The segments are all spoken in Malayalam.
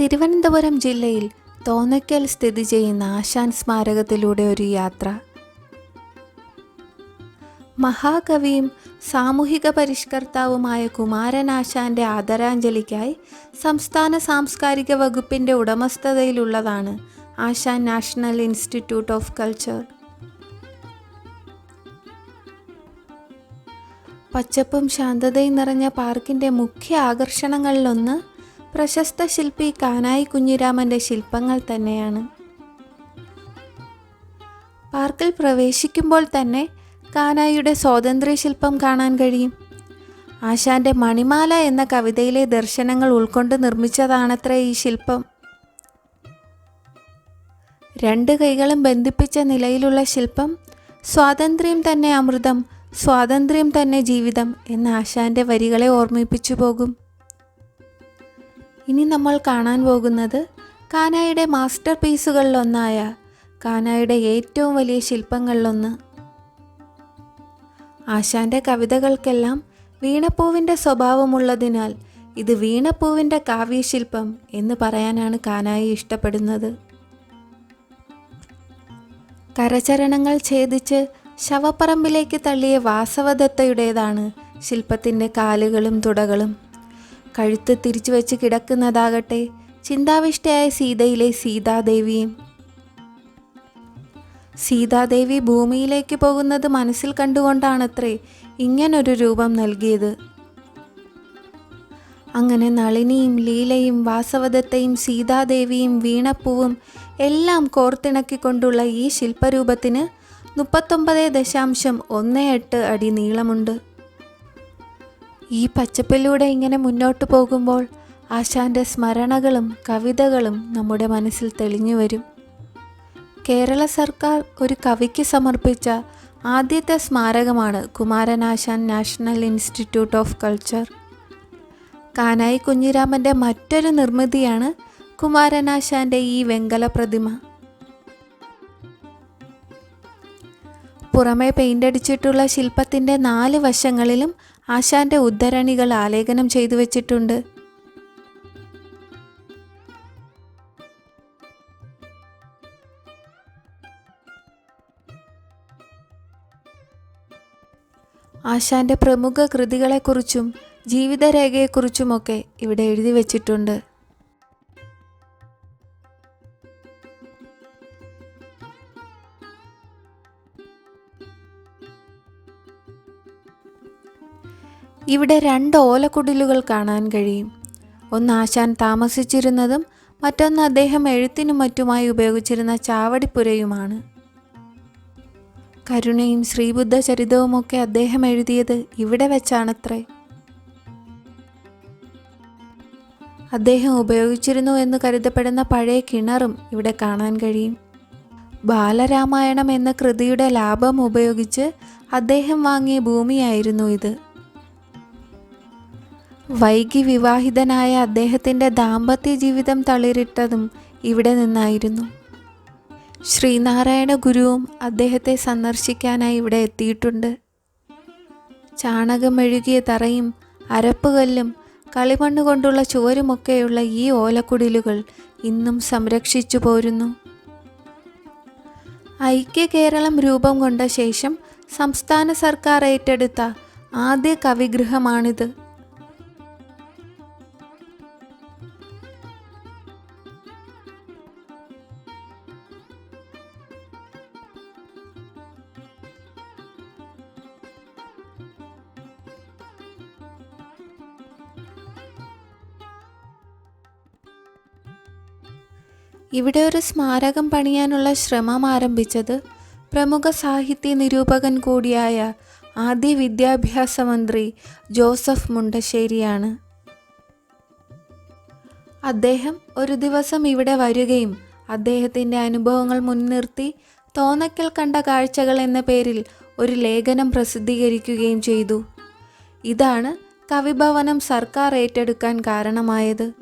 തിരുവനന്തപുരം ജില്ലയിൽ തോന്നയ്ക്കൽ സ്ഥിതി ചെയ്യുന്ന ആശാൻ സ്മാരകത്തിലൂടെ ഒരു യാത്ര. മഹാകവിയും സാമൂഹിക പരിഷ്കർത്താവുമായ കുമാരനാശാന്റെ ആദരാഞ്ജലിക്കായി സംസ്ഥാന സാംസ്കാരിക വകുപ്പിന്റെ ഉടമസ്ഥതയിലുള്ളതാണ് Asan national institute of culture. പച്ചപ്പും ശാന്തതയും നിറഞ്ഞ പാർക്കിന്റെ മുഖ്യ ആകർഷണങ്ങളിലൊന്ന് പ്രശസ്ത ശില്പി കാനായി കുഞ്ഞിരാമന്റെ ശില്പങ്ങൾ തന്നെയാണ്. പാർക്കിൽ പ്രവേശിക്കുമ്പോൾ തന്നെ കാനായിയുടെ സ്വാതന്ത്ര്യ ശില്പം കാണാൻ കഴിയും. ആശാന്റെ മണിമാല എന്ന കവിതയിലെ ദർശനങ്ങൾ ഉൾക്കൊണ്ട് നിർമ്മിച്ചതാണത്രേ ഈ ശില്പം. രണ്ട് കൈകളും ബന്ധിപ്പിച്ച നിലയിലുള്ള ശില്പം സ്വാതന്ത്ര്യം തന്നെ അമൃതം സ്വാതന്ത്ര്യം തന്നെ ജീവിതം എന്ന ആശാന്റെ വരികളെ ഓർമ്മിപ്പിച്ചു പോകും. ഇനി നമ്മൾ കാണാൻ പോകുന്നത് കാനായുടെ മാസ്റ്റർ പീസുകളിലൊന്നായ കാനായുടെ ഏറ്റവും വലിയ ശില്പങ്ങളിലൊന്ന്. ആശാന്റെ കവിതകൾക്കെല്ലാം വീണപ്പൂവിന്റെ സ്വഭാവമുള്ളതിനാൽ ഇത് വീണപ്പൂവിന്റെ കാവ്യശില്പം എന്ന് പറയാനാണ് കാനായി ഇഷ്ടപ്പെടുന്നത്. കരചരണങ്ങൾ ഛേദിച്ച് ശവപ്പറമ്പിലേക്ക് തള്ളിയ വാസവദത്തയുടേതാണ് ശില്പത്തിന്റെ കാലുകളും തുടകളും. കഴുത്ത് തിരിച്ചു വെച്ച് കിടക്കുന്നതാകട്ടെ. ചിന്താവിഷ്ടയായ സീതയിലെ സീതാദേവിയും. സീതാദേവി ഭൂമിയിലേക്ക് പോകുന്നത് മനസ്സിൽ കണ്ടുകൊണ്ടാണത്രേ ഇങ്ങനൊരു രൂപം നൽകിയത്. അങ്ങനെ നളിനിയും ലീലയും വാസവദത്തയും സീതാദേവിയും വീണപ്പൂവും എല്ലാം കോർത്തിണക്കിക്കൊണ്ടുള്ള ഈ ശില്പരൂപത്തിന് മുപ്പത്തൊമ്പത് ദശാംശം ഒന്ന് എട്ട് അടി നീളമുണ്ട്. ഈ പച്ചപ്പിലൂടെ ഇങ്ങനെ മുന്നോട്ട് പോകുമ്പോൾ ആശാന്റെ സ്മരണകളും കവിതകളും നമ്മുടെ മനസ്സിൽ തെളിഞ്ഞു വരും. കേരള സർക്കാർ ഒരു കവിക്ക് സമർപ്പിച്ച ആദ്യത്തെ സ്മാരകമാണ് Kumaranasan national institute of culture. Kanayi കുഞ്ഞിരാമന്റെ മറ്റൊരു നിർമ്മിതിയാണ് കുമാരനാശാന്റെ ഈ വെങ്കല പ്രതിമ. പുറമെ പെയിന്റ് അടിച്ചിട്ടുള്ള ശില്പത്തിന്റെ നാല് വശങ്ങളിലും ആശാന്റെ ഉദ്ധരണികൾ ആലേഖനം ചെയ്തു വച്ചിട്ടുണ്ട്. ആശാന്റെ പ്രമുഖ കൃതികളെക്കുറിച്ചും ജീവിതരേഖയെക്കുറിച്ചുമൊക്കെ ഇവിടെ എഴുതി വച്ചിട്ടുണ്ട്. ഇവിടെ രണ്ട് ഓലക്കുടിലുകൾ കാണാൻ കഴിയും. ഒന്ന് ആശാൻ താമസിച്ചിരുന്നതും മറ്റൊന്ന് അദ്ദേഹം എഴുത്തിനും മറ്റുമായി ഉപയോഗിച്ചിരുന്ന ചാവടിപ്പുരയുമാണ്. കരുണയും ശ്രീബുദ്ധ ചരിതവുമൊക്കെ അദ്ദേഹം എഴുതിയത് ഇവിടെ വെച്ചാണത്രേ. അദ്ദേഹം ഉപയോഗിച്ചിരുന്നു എന്ന് കരുതപ്പെടുന്ന പഴയ കിണറും ഇവിടെ കാണാൻ കഴിയും. ബാലരാമായണം എന്ന കൃതിയുടെ ലാഭം ഉപയോഗിച്ച് അദ്ദേഹം വാങ്ങിയ ഭൂമിയായിരുന്നു ഇത്. വൈകി വിവാഹിതനായ അദ്ദേഹത്തിന്റെ ദാമ്പത്യ ജീവിതം തളിരിട്ടതും ഇവിടെ നിന്നായിരുന്നു. ശ്രീനാരായണ ഗുരുവും അദ്ദേഹത്തെ സന്ദർശിക്കാനായി ഇവിടെ എത്തിയിട്ടുണ്ട്. ചാണകം മെഴുകിയ തറയും അരപ്പുകല്ലും കളിമണ്ണ് കൊണ്ടുള്ള ചുവരുമൊക്കെയുള്ള ഈ ഓലക്കുടിലുകൾ ഇന്നും സംരക്ഷിച്ചു പോരുന്നു. ഐക്യ കേരളം രൂപം കൊണ്ട ശേഷം സംസ്ഥാന സർക്കാർ ഏറ്റെടുത്ത ആദ്യ കവിഗൃഹമാണിത്. ഇവിടെ ഒരു സ്മാരകം പണിയാനുള്ള ശ്രമം ആരംഭിച്ചത് പ്രമുഖ സാഹിത്യ നിരൂപകൻ കൂടിയായ ആദ്യ വിദ്യാഭ്യാസ മന്ത്രി ജോസഫ് മുണ്ടശ്ശേരിയാണ്. അദ്ദേഹം ഒരു ദിവസം ഇവിടെ വരികയും അദ്ദേഹത്തിന്റെ അനുഭവങ്ങൾ മുൻനിർത്തി തോന്നക്കൽ കണ്ട കാഴ്ചകൾ എന്ന പേരിൽ ഒരു ലേഖനം പ്രസിദ്ധീകരിക്കുകയും ചെയ്തു. ഇതാണ് കവിഭവനം സർക്കാർ ഏറ്റെടുക്കാൻ കാരണമായത്.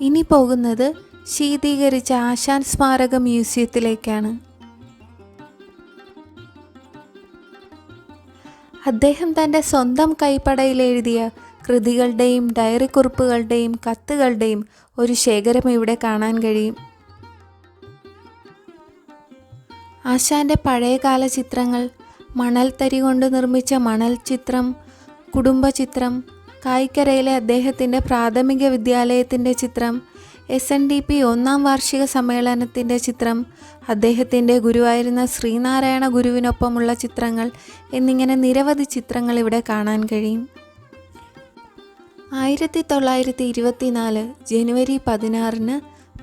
ഇനി പോകുന്നത് ശീതീകരിച്ച ആശാൻ സ്മാരക മ്യൂസിയത്തിലേക്കാണ്. അദ്ദേഹം തന്റെ സ്വന്തം കൈപ്പടയിൽ എഴുതിയ കൃതികളുടെയും ഡയറി കുറിപ്പുകളുടെയും കത്തുകളുടെയും ഒരു ശേഖരം ഇവിടെ കാണാൻ കഴിയും. ആശാന്റെ പഴയകാല ചിത്രങ്ങൾ മണൽത്തരി കൊണ്ട് നിർമ്മിച്ച മണൽ ചിത്രം കുടുംബചിത്രം കായ്ക്കരയിലെ അദ്ദേഹത്തിന്റെ പ്രാഥമിക വിദ്യാലയത്തിന്റെ ചിത്രം എസ് എൻ ഡി പി ഒന്നാം വാർഷിക സമ്മേളനത്തിന്റെ ചിത്രം അദ്ദേഹത്തിന്റെ ഗുരുവായിരുന്ന ശ്രീനാരായണ ഗുരുവിനൊപ്പമുള്ള ചിത്രങ്ങൾ എന്നിങ്ങനെ നിരവധി ചിത്രങ്ങൾ ഇവിടെ കാണാൻ കഴിയും. ആയിരത്തി തൊള്ളായിരത്തി ഇരുപത്തിനാല് ജനുവരി പതിനാറിന്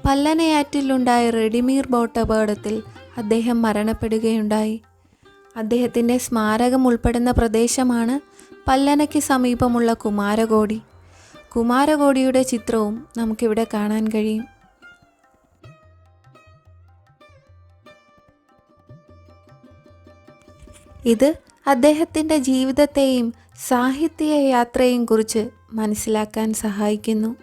പല്ലനയാറ്റിലുണ്ടായ റെഡിമീർ ബോട്ട് അപകടത്തിൽ അദ്ദേഹം മരണപ്പെടുകയുണ്ടായി. അദ്ദേഹത്തിന്റെ സ്മാരകം ഉൾപ്പെടുന്ന പ്രദേശമാണ് പല്ലനയ്ക്ക് സമീപമുള്ള കുമാരകോടി. കുമാരകോടിയുടെ ചിത്രവും നമുക്കിവിടെ കാണാൻ കഴിയും. ഇത് അദ്ദേഹത്തിന്റെ ജീവിതത്തെയും സാഹിത്യ യാത്രയെയും കുറിച്ച് മനസ്സിലാക്കാൻ സഹായിക്കുന്നു.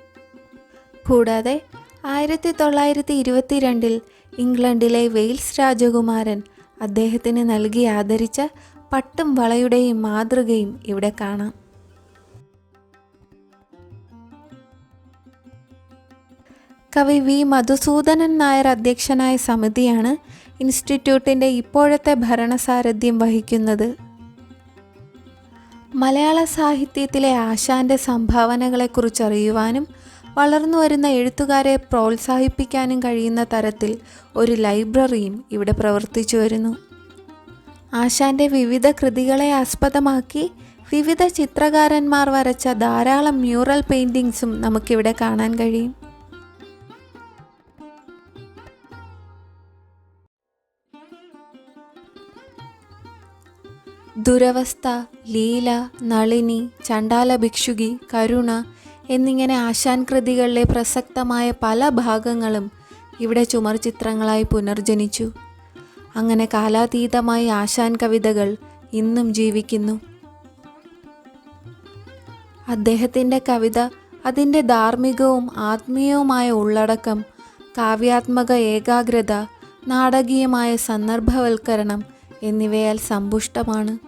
കൂടാതെ ആയിരത്തി തൊള്ളായിരത്തി ഇരുപത്തിരണ്ടിൽ ഇംഗ്ലണ്ടിലെ വെയിൽസ് രാജകുമാരൻ അദ്ദേഹത്തിന് നൽകി ആദരിച്ച പട്ടും വളയുടെയും മാതൃകയും ഇവിടെ കാണാം. കവി വി. മധുസൂദനൻ നായർ അധ്യക്ഷനായ സമിതിയാണ് ഇൻസ്റ്റിറ്റ്യൂട്ടിന്റെ ഇപ്പോഴത്തെ ഭരണസാരഥ്യം വഹിക്കുന്നത്. മലയാള സാഹിത്യത്തിലെ ആശാന്റെ സംഭാവനകളെക്കുറിച്ചറിയുവാനും വളർന്നു വരുന്ന എഴുത്തുകാരെ പ്രോത്സാഹിപ്പിക്കാനും കഴിയുന്ന തരത്തിൽ ഒരു ലൈബ്രറിയും ഇവിടെ പ്രവർത്തിച്ചു വരുന്നു. ആശാന്റെ വിവിധ കൃതികളെ ആസ്പദമാക്കി വിവിധ ചിത്രകാരന്മാർ വരച്ച ധാരാളം മ്യൂറൽ പെയിന്റിങ്സും നമുക്കിവിടെ കാണാൻ കഴിയും. ദുരവസ്ഥ ലീല നളിനി ചണ്ടാല ഭിക്ഷുകി കരുണ എന്നിങ്ങനെ ആശാൻ കൃതികളിലെ പ്രസക്തമായ പല ഭാഗങ്ങളും ഇവിടെ ചുമർ ചിത്രങ്ങളായി പുനർജനിച്ചു. അങ്ങനെ കാലാതീതമായി ആശാൻ കവിതകൾ ഇന്നും ജീവിക്കുന്നു. അദ്ദേഹത്തിന്റെ കവിത അതിന്റെ ധാർമ്മികവും ആത്മീയവുമായ ഉള്ളടക്കം കാവ്യാത്മക ഏകാഗ്രത നാടകീയമായ സന്ദർഭവൽക്കരണം എന്നിവയാൽ സമ്പുഷ്ടമാണ്.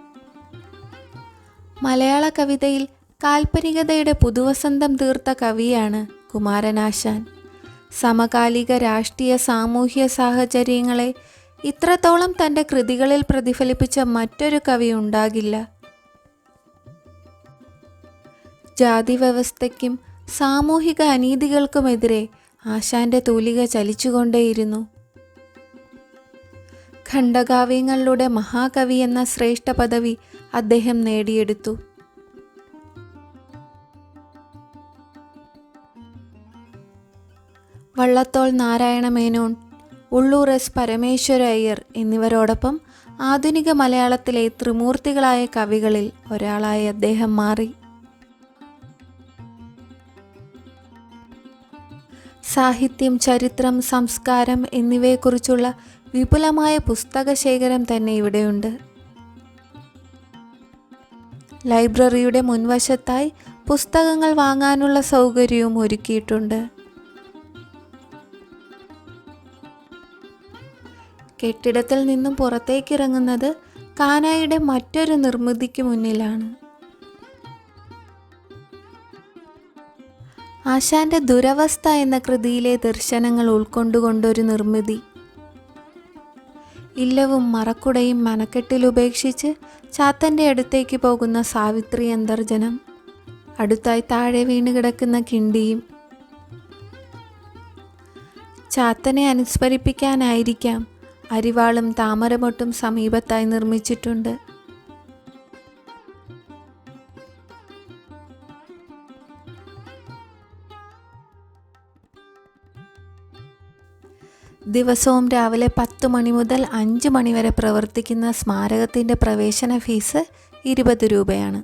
മലയാള കവിതയിൽ കാൽപ്പനികതയുടെ പുതുവസന്തം തീർത്ത കവിയാണ് കുമാരനാശാൻ. സമകാലിക രാഷ്ട്രീയ സാമൂഹ്യ സാഹചര്യങ്ങളെ ഇത്രത്തോളം തന്റെ കൃതികളിൽ പ്രതിഫലിപ്പിച്ച മറ്റൊരു കവി ഉണ്ടാകില്ല. ജാതി വ്യവസ്ഥയ്ക്കും സാമൂഹിക അനീതികൾക്കുമെതിരെ ആശാന്റെ തൂലിക ചലിച്ചുകൊണ്ടേയിരുന്നു. ഖണ്ഡകാവ്യങ്ങളിലൂടെ മഹാകവി എന്ന ശ്രേഷ്ഠ പദവി അദ്ദേഹം നേടിയെടുത്തു. വള്ളത്തോൾ നാരായണ മേനോൻ ഉള്ളൂർ എസ് പരമേശ്വര അയ്യർ എന്നിവരോടൊപ്പം ആധുനിക മലയാളത്തിലെ ത്രിമൂർത്തികളായ കവികളിൽ ഒരാളായി അദ്ദേഹം മാറി. സാഹിത്യം ചരിത്രം സംസ്കാരം എന്നിവയെക്കുറിച്ചുള്ള വിപുലമായ പുസ്തക ശേഖരം തന്നെ ഇവിടെയുണ്ട്. ലൈബ്രറിയുടെ മുൻവശത്തായി പുസ്തകങ്ങൾ വാങ്ങാനുള്ള സൗകര്യവും ഒരുക്കിയിട്ടുണ്ട്. കെട്ടിടത്തിൽ നിന്നും പുറത്തേക്കിറങ്ങുന്നത് കാനായുടെ മറ്റൊരു നിർമ്മിതിക്ക് മുന്നിലാണ്. ആശാന്റെ ദുരവസ്ഥ എന്ന കൃതിയിലെ ദർശനങ്ങൾ ഉൾക്കൊണ്ടുകൊണ്ടൊരു നിർമ്മിതി. ഇല്ലവും മറക്കുടയും മനക്കെട്ടിൽ ഉപേക്ഷിച്ച് ചാത്തന്റെ അടുത്തേക്ക് പോകുന്ന സാവിത്രി അന്തർജനം. അടുത്തായി താഴെ വീണ് കിടക്കുന്ന കിണ്ടിയും. ചാത്തനെ അനുസ്മരിപ്പിക്കാനായിരിക്കാം. അരിവാളും താമരമൊട്ടും സമീപത്തായി നിർമ്മിച്ചിട്ടുണ്ട്. ദിവസവും രാവിലെ പത്ത് മണി മുതൽ അഞ്ച് മണി വരെ പ്രവർത്തിക്കുന്ന സ്മാരകത്തിന്റെ പ്രവേശന ഫീസ് ഇരുപത് രൂപയാണ്.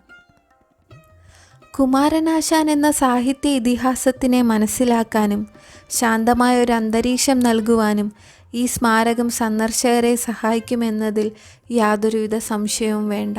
കുമാരനാശാൻ എന്ന സാഹിത്യ ഇതിഹാസത്തിനെ മനസ്സിലാക്കാനും ശാന്തമായ ഒരു അന്തരീക്ഷം നൽകുവാനും ഈ സ്മാരകം സന്ദർശകരെ സഹായിക്കുമെന്നതിൽ യാതൊരുവിധ സംശയവും വേണ്ട.